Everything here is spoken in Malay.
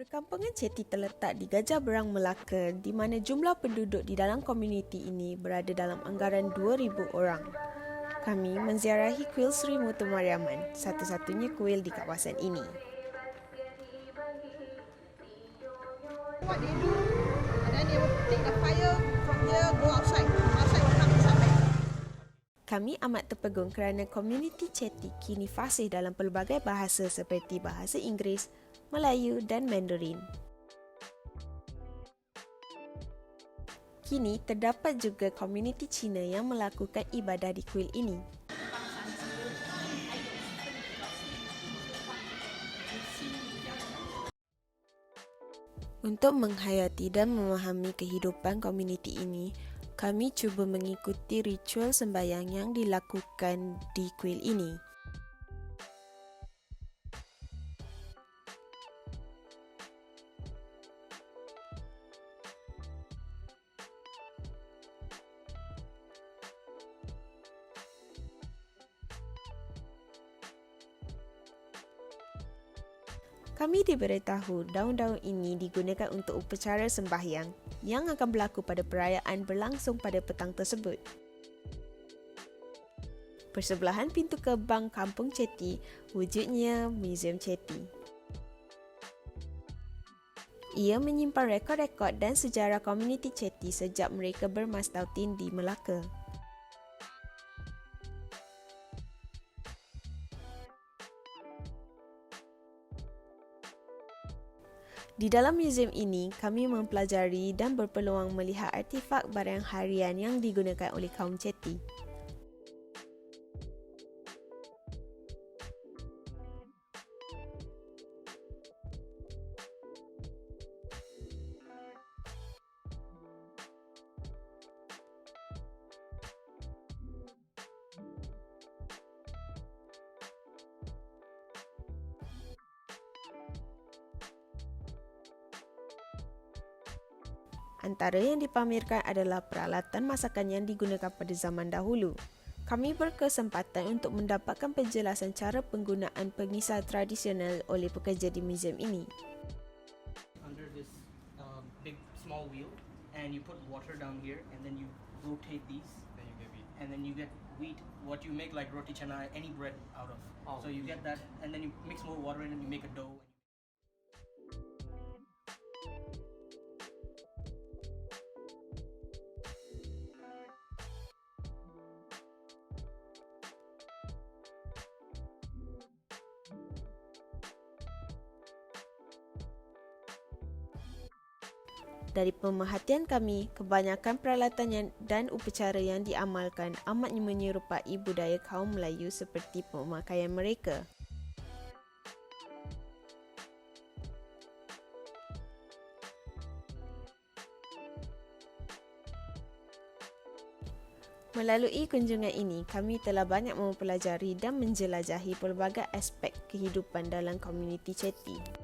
Perkampungan Ceti terletak di Gajah Berang, Melaka di mana jumlah penduduk di dalam komuniti ini berada dalam anggaran 2,000 orang. Kami menziarahi kuil Sri Mutu Mariaman, satu-satunya kuil di kawasan ini. Kami amat terpegun kerana komuniti Ceti kini fasih dalam pelbagai bahasa seperti bahasa Inggeris, Melayu dan Mandarin. Kini terdapat juga komuniti Cina yang melakukan ibadah di kuil ini. Untuk menghayati dan memahami kehidupan komuniti ini, kami cuba mengikuti ritual sembahyang yang dilakukan di kuil ini. Kami diberitahu daun-daun ini digunakan untuk upacara sembahyang yang akan berlaku pada perayaan berlangsung pada petang tersebut. Persebelahan pintu gerbang Kampung Ceti wujudnya Museum Ceti. Ia menyimpan rekod-rekod dan sejarah komuniti Ceti sejak mereka bermastautin di Melaka. Di dalam museum ini, kami mempelajari dan berpeluang melihat artifak barang harian yang digunakan oleh kaum Ceti. Antara yang dipamerkan adalah peralatan masakan yang digunakan pada zaman dahulu. Kami berkesempatan untuk mendapatkan penjelasan cara penggunaan pengisar tradisional oleh pekerja di museum ini. under this uh, big small wheel and you put water down here and then you rotate these Then you get wheat. and then you get wheat what you make like roti chana any bread out of Oh, so you get that and then you mix more water in and you make a dough Dari pemerhatian kami, kebanyakan peralatan yang, dan upacara yang diamalkan amatnya menyerupai budaya kaum Melayu seperti pemakaian mereka. Melalui kunjungan ini, kami telah banyak mempelajari dan menjelajahi pelbagai aspek kehidupan dalam komuniti Ceti.